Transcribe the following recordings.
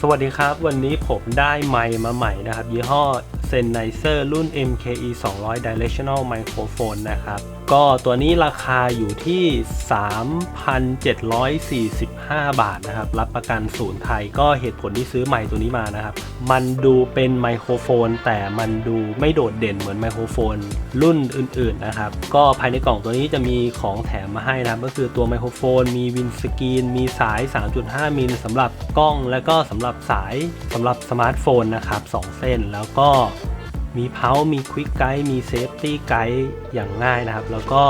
สวัสดีครับ วันนี้ผมได้ไมค์มาใหม่นะครับ ยี่ห้อ Sennheiser รุ่น MKE 200 Directional Microphone นะครับ ก็ตัวนี้ราคาอยู่ที่ 3,745 บาทนะครับ รับประกันศูนย์ไทยก็เหตุผลที่ซื้อไมค์ตัวนี้มานะครับ มันดูเป็นไมโครโฟน แต่มันดูไม่โดดเด่นเหมือนไมโครโฟน รุ่นอื่นๆนะครับ ก็ภายในกล่องตัวนี้จะมีของแถมมาให้นะครับ ก็คือตัวไมโครโฟน มีวินสกรีน มีสาย 3.5 มิลสำหรับกล้อง และก็สำหรับสายสำหรับสมาร์ทโฟนนะครับ 2 เส้นแล้วก็ มีเพามีควิกไกด์มีเซฟตี้ไกด์อย่างง่ายนะครับ แล้วก็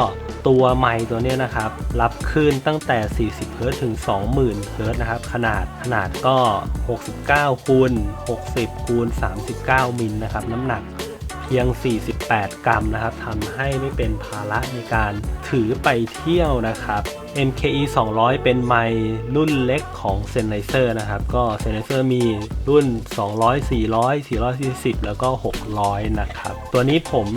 ตัวไมค์ตัวนี้นะครับ รับคลื่นตั้งแต่ 40เฮิรตซ์ถึง 20,000เฮิรตซ์นะครับ ขนาดขนาดก็ 69คูณ60คูณ39 มิลนะครับ น้ำหนัก เพียง 48 กรัมนะครับทำให้ไม่เป็นภาระในการถือไปเที่ยวนะครับ MKE 200 เป็นไมค์รุ่นเล็กของ Sennheiser นะครับ ก็ Sennheiser มีรุ่น 200 400 440 แล้วก็ 600 นะครับ ตัวนี้ผม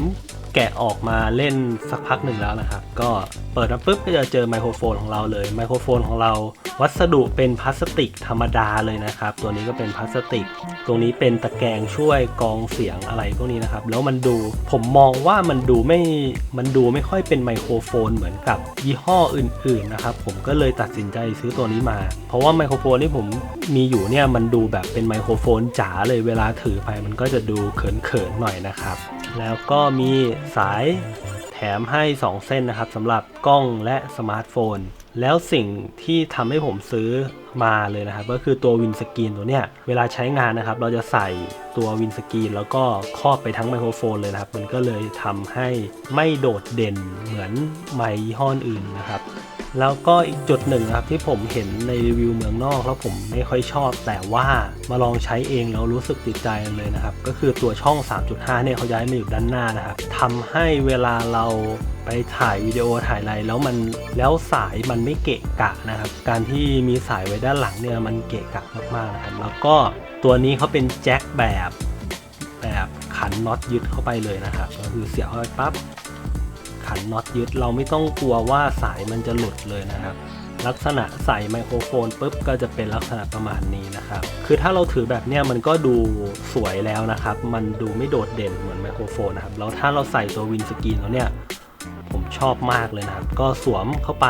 แกะออกมาเล่นสักพักหนึ่งแล้วนะครับ ก็ ปิดมาปุ๊บก็จะเจอไมโครโฟนของเราเลยไมโครโฟนของเราวัสดุเป็นพลาสติกธรรมดาเลยนะครับ ตัวนี้ก็เป็นพลาสติก ตรงนี้เป็นตะแกรงช่วยกองเสียงอะไรพวกนี้นะครับ แล้วมันดูผมมองว่ามันดูไม่มันดูไม่ค่อยเป็นไมโครโฟนเหมือนกับยี่ห้ออื่นๆนะครับผมก็เลยตัดสินใจซื้อตัวนี้มา เพราะว่าไมโครโฟนที่ผมมีอยู่เนี่ยมันดูแบบเป็นไมโครโฟนจ๋าเลยเวลาถือไปมันก็จะดูเขินๆหน่อยนะครับ แล้วก็มีสาย ถมให้ 2 เส้นนะครับสำหรับกล้องและสมาร์ทโฟน แล้วสิ่งที่ทำให้ผมซื้อมาเลยนะครับ ก็คือตัววินสกรีนตัวเนี้ยเวลาใช้งานนะครับ เราจะใส่ตัววินสกรีนแล้วก็ครอบไปทั้งไมโครโฟนเลยนะครับ มันก็เลยทำให้ไม่โดดเด่นเหมือนไมค์ยี่ห้ออื่นนะครับ แล้วก็อีกจุดหนึ่งนะครับที่ผมเห็นในรีวิวเมืองนอกแล้วผมไม่ค่อยชอบ แต่ว่ามาลองใช้เองแล้วรู้สึกติดใจเลยนะครับ ก็คือตัวช่อง 3.5 เนี่ยเขาย้ายมาอยู่ด้านหน้านะครับทำให้เวลาเราไปถ่ายวิดีโอถ่ายอะไรแล้วมันแล้วสายมันไม่เกะกะนะครับ การที่มีสายไว้ด้านหลังเนี่ยมันเกะกะมากๆนะครับแล้วก็ตัวนี้เขาเป็นแจ็คแบบแบบขันน็อตยึดเข้าไปเลยนะครับก็คือเสียบเข้าไปปั๊บ ขันน็อตยึด เราไม่ต้องกลัวว่าสายมันจะหลุดเลยนะครับ ลักษณะใส่ไมโครโฟนปุ๊บก็จะเป็นลักษณะประมาณนี้นะครับ คือถ้าเราถือแบบเนี้ยมันก็ดูสวยแล้วนะครับ มันดูไม่โดดเด่นเหมือนไมโครโฟนนะครับ แล้วถ้าเราใส่ตัววินสกรีนแล้วเนี่ยผมชอบมากเลยนะครับ ก็สวมเข้าไป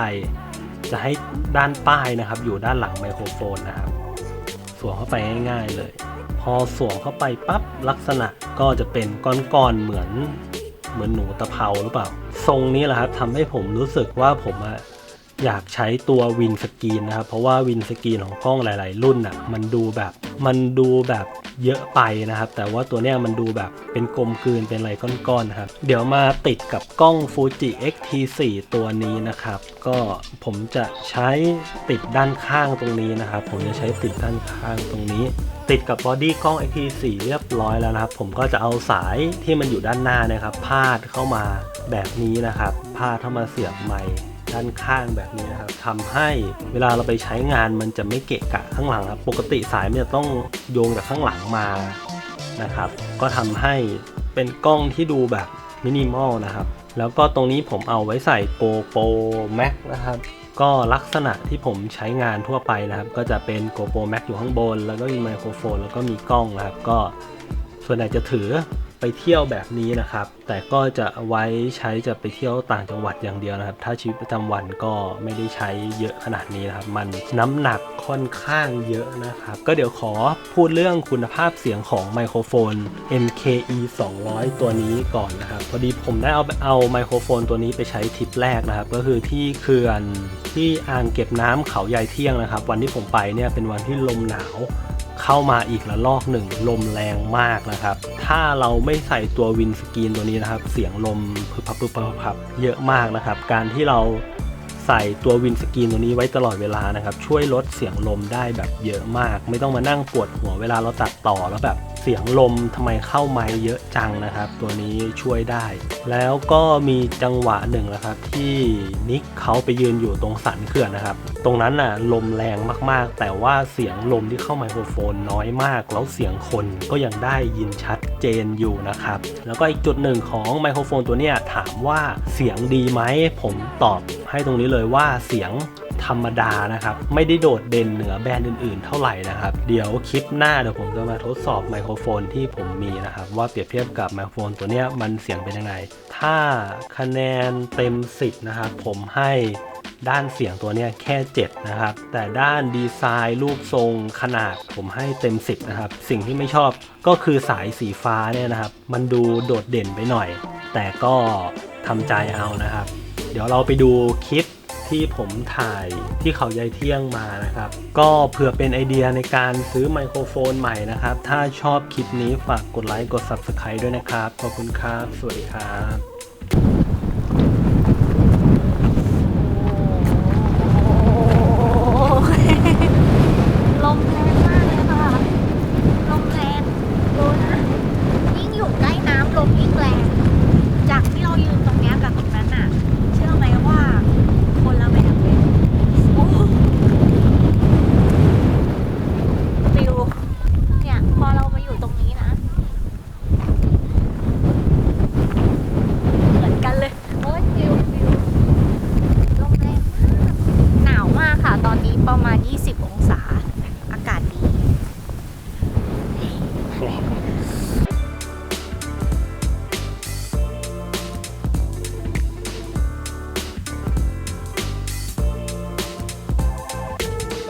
จะให้ด้านป้ายนะครับ อยู่ด้านหลังไมโครโฟนนะครับ สวมเข้าไปง่ายๆเลย พอสวมเข้าไปปั๊บลักษณะก็จะเป็นก้อนๆเหมือน เหมือนหนูตะเภาหรือเปล่า ทรงนี้แหละครับทำให้ผมรู้สึกว่าผมอะ อยากใช้ตัววินสกรีนนะครับ เพราะว่าวินสกรีนของกล้องหลาย ๆ รุ่นอะมันดูแบบมันดูแบบเยอะไปนะครับ แต่ว่าตัวเนี้ยมันดูแบบเป็นกลมกลืนเป็นอะไรก้อนๆนะครับ เดี๋ยวมาติดกับกล้อง Fuji X-T4 ตัวนี้นะครับ ก็ผมจะใช้ติดด้านข้างตรงนี้นะครับ ผมจะใช้ติดด้านข้างตรงนี้ ติดกับบอดี้กล้อง X-T4 เรียบร้อยแล้วนะครับ ผมก็จะเอาสายที่มันอยู่ด้านหน้านะครับ พาดเข้ามาแบบนี้นะครับ พาดเข้ามาเสียบไมค์ ด้านข้างแบบนี้นะครับทำให้เวลาเราไปใช้งานมันจะไม่เกะกะข้างหลังครับปกติสายมันจะต้องโยงจากข้างหลังมานะครับ ก็ทำให้เป็นกล้องที่ดูแบบมินิมอลนะครับ แล้วก็ตรงนี้ผมเอาไว้ใส่ GoPro Max นะครับ ก็ลักษณะที่ผมใช้งานทั่วไปนะครับ ก็จะเป็น GoPro Max อยู่ข้างบน แล้วก็มีไมโครโฟนแล้วก็มีกล้องนะครับ ก็ส่วนใหญ่จะถือ ไปเที่ยวแบบนี้นะครับ แต่ก็จะไว้ใช้จะไปเที่ยวต่างจังหวัดอย่างเดียวนะครับ ถ้าชีวิตประจำวันก็ไม่ได้ใช้เยอะขนาดนี้นะครับ มันน้ำหนักค่อนข้างเยอะนะครับ ก็เดี๋ยวขอพูดเรื่องคุณภาพเสียงของไมโครโฟน MKE 200 ตัวนี้ก่อนนะครับ พอดีผมได้เอาเอาไมโครโฟนตัวนี้ไปใช้ทริปแรกนะครับ ก็คือที่เขื่อนที่อ่างเก็บน้ำเขาใหญ่เที่ยงนะครับ วันที่ผมไปเนี่ยเป็นวันที่ลมหนาว เข้ามาอีกละลอกหนึ่งลมแรงมากนะครับ ถ้าเราไม่ใส่ตัววินสกรีนตัวนี้นะครับ เสียงลมพึบพับพึบพับพึบพับเยอะมากนะครับ การที่เรา ใส่ตัววินสกรีนตัวนี้ไว้ตลอดเวลานะครับ ช่วยลดเสียงลมได้แบบเยอะมาก ไม่ต้องมานั่งปวดหัวเวลาเราตัดต่อแล้วแบบเสียงลมทำไมเข้าไม้เยอะจังนะครับ ตัวนี้ช่วยได้ แล้วก็มีจังหวะหนึ่งนะครับ ที่นิกเขาไปยืนอยู่ตรงสันเขื่อนนะครับ ตรงนั้นน่ะลมแรงมากๆ แต่ว่าเสียงลมที่เข้าไมโครโฟนน้อยมาก แล้วเสียงคนก็ยังได้ยินชัด เจนอยู่นะครับ แล้วก็อีกจุดหนึ่งของไมโครโฟนตัวนี้ถามว่าเสียงดีไหม ผมตอบให้ตรงนี้เลยว่าเสียงธรรมดานะครับ ไม่ได้โดดเด่นเหนือแบรนด์อื่นๆ เท่าไหร่นะครับ เดี๋ยวคลิปหน้าเดี๋ยวผมจะมาทดสอบไมโครโฟนที่ผมมีนะครับ ว่าเปรียบเทียบกับไมโครโฟนตัวนี้มันเสียงเป็นยังไง ถ้าคะแนนเต็ม 10 นะครับ ผมให้ ด้านเสียงตัวนี้แค่ 7 นะครับ แต่ด้านดีไซน์รูปทรงขนาดผมให้เต็ม 10 นะครับ สิ่งที่ไม่ชอบก็คือสายสีฟ้าเนี่ยนะครับ มันดูโดดเด่นไปหน่อย แต่ก็ทำใจเอานะครับ เดี๋ยวเราไปดูคลิปที่ผมถ่ายที่เขายายเที่ยงมานะครับ ก็เผื่อเป็นไอเดียในการซื้อไมโครโฟนใหม่นะครับ ถ้าชอบคลิปนี้ฝากกดไลค์กด Subscribe ด้วยนะครับ ขอบคุณครับ สวัสดีครับ 说好不好？